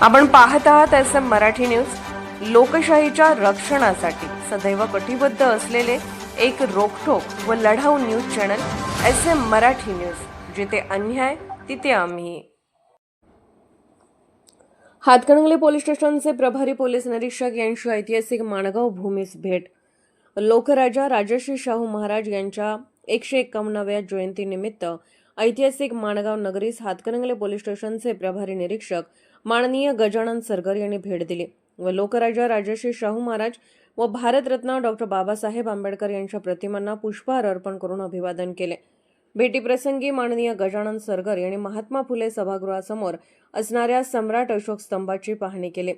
आपण पाहत आहात एस एम मराठी न्यूज. लोकशाहीच्या रक्षणासाठी सदैव कटिबद्ध असलेले एक रोखोक व लढाऊ news channel S M Marathi news. जिथे अन्याय तिथे आम्ही. हातकणंगले पोलीस स्टेशनचे प्रभारी पोलीस निरीक्षक यांची ऐतिहासिक माणगाव भूमीस भेट. लोकराजा राजश्री शाहू महाराज यांच्या एकशे एकावन्नाव्या जयंतीनिमित्त ऐतिहासिक माणगाव नगरीस हातकणंगले पोलीस स्टेशनचे प्रभारी निरीक्षक माननीय गजानन सरगर यांनी भेट दिली व लोकराजा राजश्री शाहू महाराज व भारतरत्न डॉक्टर बाबासाहेब आंबेडकर यांच्या प्रतिमांना पुष्पहार अर्पण करून अभिवादन केले. भेटीप्रसंगी माननीय गजानन सरगर यांनी महात्मा फुले सभागृहासमोर असणाऱ्या सम्राट अशोक स्तंभाची पाहणी केली.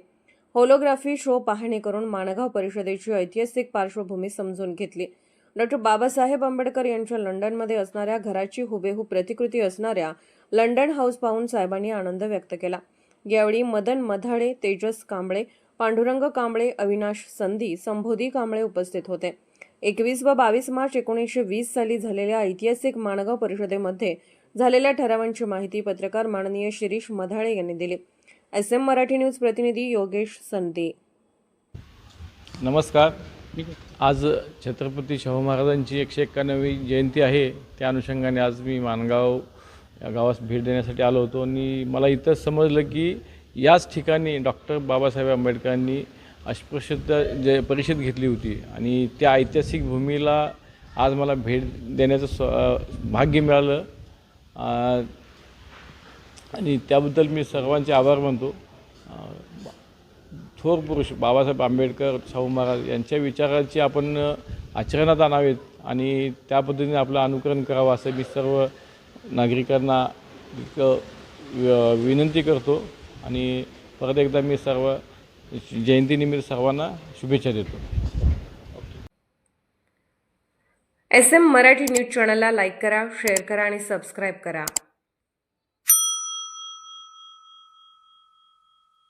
होलोग्राफी शो पाहणी करून माणगाव परिषदेची ऐतिहासिक पार्श्वभूमी समजून घेतली. डॉक्टर बाबासाहेब आंबेडकर यांच्या लंडनमध्ये असणाऱ्या घराची हुबेहूब प्रतिकृती असणाऱ्या लंडन हाऊस पाहून साहेबांनी आनंद व्यक्त केला. यावेळी मदन मधाडे तेजस कांबळे पांडुरंग कांबळे अविनाश संधी संबोधी कांबळे उपस्थित होते. एकवीस व बावीस मार्च एकोणीसशे वीस साली झालेल्या ऐतिहासिक माणगाव परिषदेमध्ये झालेल्या ठरावांची माहिती पत्रकार माननीय शिरीष मधाळे यांनी दिली. एस एम मराठी न्यूज प्रतिनिधी योगेश संधी. नमस्कार. आज छत्रपती शाहू महाराजांची एकशे एक्क्याण्णवी जयंती आहे. त्या अनुषंगाने आज मी माणगाव या गावास भेट देण्यासाठी आलो होतो आणि मला इथं समजलं की याच ठिकाणी डॉक्टर बाबासाहेब आंबेडकरांनी अस्पृश्यता जे परिषद घेतली होती आणि त्या ऐतिहासिक भूमीला आज मला भेट देण्याचं स्व भाग्य मिळालं. आणि त्याबद्दल मी सर्वांचे आभार मानतो. थोर पुरुष बाबासाहेब आंबेडकर शाहू महाराज यांच्या विचाराची आपण आचरणात आणावेत आणि त्या पद्धतीने आपलं अनुकरण करावं असं मी सर्व नागरिकांना विनंती करतो. आणि परत एकदा मी सर्व जयंतीनिमित्त सर्वांना शुभेच्छा देतो. एस एम मराठी न्यूज चॅनलला लाईक करा शेअर करा आणि सबस्क्राईब करा.